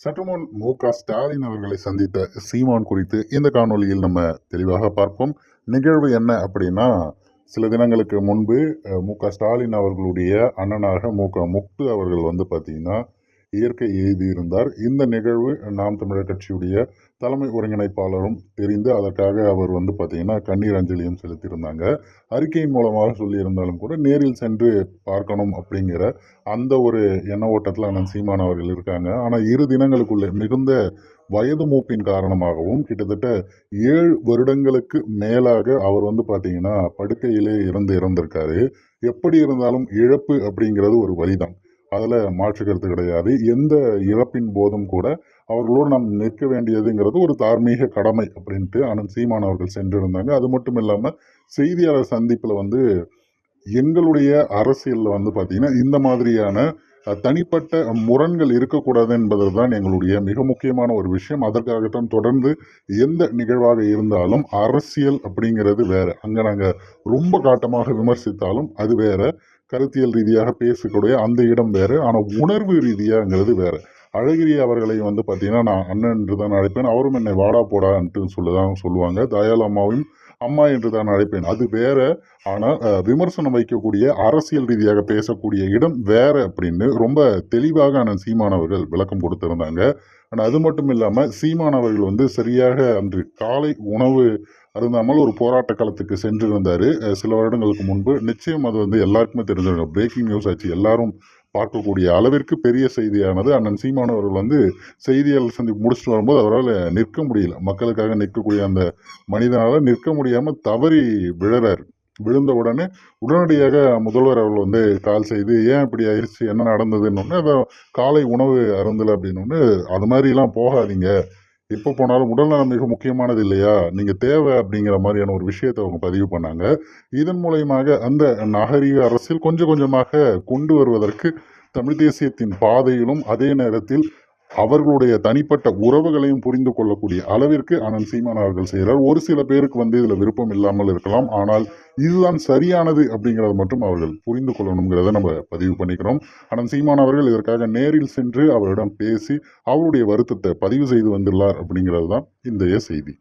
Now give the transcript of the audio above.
சற்றுமுன் மு க. ஸ்டாலின் அவர்களை சந்தித்த சீமான் குறித்து இந்த காணொளியில் நம்ம தெளிவாக பார்ப்போம். நிகழ்வு என்ன அப்படின்னா சில தினங்களுக்கு முன்பு மு க. ஸ்டாலின் அவர்களுடைய அண்ணனாக மு க. முக்து அவர்கள் வந்து பார்த்தீங்கன்னா இயற்கை எழுதியிருந்தார். இந்த நிகழ்வு நாம் தமிழர் கட்சியுடைய தலைமை ஒருங்கிணைப்பாளரும் தெரிந்து அதற்காக அவர் வந்து பார்த்தீங்கன்னா கண்ணீர் அஞ்சலியும் செலுத்தியிருந்தாங்க. அறிக்கையின் மூலமாக சொல்லியிருந்தாலும் கூட நேரில் சென்று பார்க்கணும் அப்படிங்கிற அந்த ஒரு எண்ண ஓட்டத்தில் அண்ணன் சீமான் அவர்கள் இருக்காங்க. ஆனால் இரு தினங்களுக்குள்ளே மிகுந்த வயது மூப்பின் காரணமாகவும் கிட்டத்தட்ட ஏழு வருடங்களுக்கு மேலாக அவர் வந்து பார்த்தீங்கன்னா படுக்கையிலே இருந்து இறந்திருக்காரு. எப்படி இருந்தாலும் இழப்பு அப்படிங்கிறது ஒரு வழிதான். அதில் மாற்று கருத்து கிடையாது. எந்த இறப்பின் போதும் கூட அவர்களோடு நாம் நிற்க வேண்டியதுங்கிறது ஒரு தார்மீக கடமை அப்படின்ட்டு அனந்த் சீமான் அவர்கள் சென்றிருந்தாங்க. அது மட்டும் இல்லாமல் செய்தியாளர் சந்திப்பில் வந்து எங்களுடைய அரசியலில் வந்து பார்த்தீங்கன்னா இந்த மாதிரியான தனிப்பட்ட முரண்கள் இருக்கக்கூடாது என்பது தான் எங்களுடைய மிக முக்கியமான ஒரு விஷயம். அதற்காகத்தான் தொடர்ந்து எந்த நிகழ்வாக இருந்தாலும் அரசியல் அப்படிங்கிறது வேறு. அங்கே நாங்கள் ரொம்ப காட்டமாக விமர்சித்தாலும் அது வேற. கருத்தியல் ரீதியாக பேசக்கூடிய அந்த இடம் வேறு ஆனால் உணர்வு ரீதியாங்கிறது வேறு. அழகிரி அவர்களை வந்து பார்த்தீங்கன்னா நான் அண்ணன் என்று தான் அழைப்பேன். அவரும் என்னை வாடா போடான்ட்டு சொல்லதான் சொல்லுவாங்க. தயால் அம்மாவையும் அம்மா என்று தான் அழைப்பேன். அது வேற. ஆனால் விமர்சனம் வைக்கக்கூடிய அரசியல் ரீதியாக பேசக்கூடிய இடம் வேற அப்படின்னு ரொம்ப தெளிவாக அண்ணன் சீமான் அவர்கள் விளக்கம் கொடுத்திருந்தாங்க. ஆனால் அது மட்டும் இல்லாமல் சீமான் அவர்கள் வந்து சரியாக அன்று காலை உணவு அருந்தாமல் ஒரு போராட்ட களத்துக்கு சென்றிருந்தார். சில வருடங்களுக்கு முன்பு. நிச்சயம் அது வந்து எல்லாருக்குமே தெரிஞ்சிருக்கும். பிரேக்கிங் நியூஸ் ஆச்சு. எல்லாரும் பார்க்கக்கூடிய அளவிற்கு பெரிய செய்தியானது. அண்ணன் சீமான் அவர்கள் வந்து செய்தியாளர் சந்திப்பு முடிச்சுட்டு வரும்போது அவரால் நிற்க முடியல. மக்களுக்காக நிற்கக்கூடிய அந்த மனிதனால் நிற்க முடியாமல் தவறி விழறாரு. விழுந்த உடனே உடனடியாக முதல்வர் அவர்கள் வந்து கால் செய்து ஏன் இப்படி ஆயிடுச்சு? என்ன நடந்ததுன்னு அதை காலை உணவு அருந்தலை அப்படின்னு அது மாதிரிலாம் போகாதீங்க. எப்போ போனாலும் உடல்நலம் மிக முக்கியமானது இல்லையா? நீங்கள் தேவை அப்படிங்கிற மாதிரியான ஒரு விஷயத்தை அவங்க பதிவு பண்ணாங்க. இதன் மூலயமாக அந்த நாகரிக அரசியல் கொஞ்சம் கொஞ்சமாக கொண்டு வருவதற்கு தமிழ் தேசியத்தின் பாதையிலும் அதே நேரத்தில் அவர்களுடைய தனிப்பட்ட உறவுகளையும் புரிந்து கொள்ளக்கூடிய அளவிற்கு அனந்த் சீமான் அவர்கள் செய்கிறார். ஒரு சில பேருக்கு வந்து இதில் விருப்பம் இல்லாமல் இருக்கலாம். ஆனால் இதுதான் சரியானது அப்படிங்கிறத மட்டும் அவர்கள் புரிந்து கொள்ளணுங்கிறத நம்ம பதிவு பண்ணிக்கிறோம். அனந்த் சீமான் அவர்கள் இதற்காக நேரில் சென்று அவரிடம் பேசி அவருடைய வருத்தத்தை பதிவு செய்து வந்துள்ளார் அப்படிங்கிறது தான் இன்றைய செய்தி.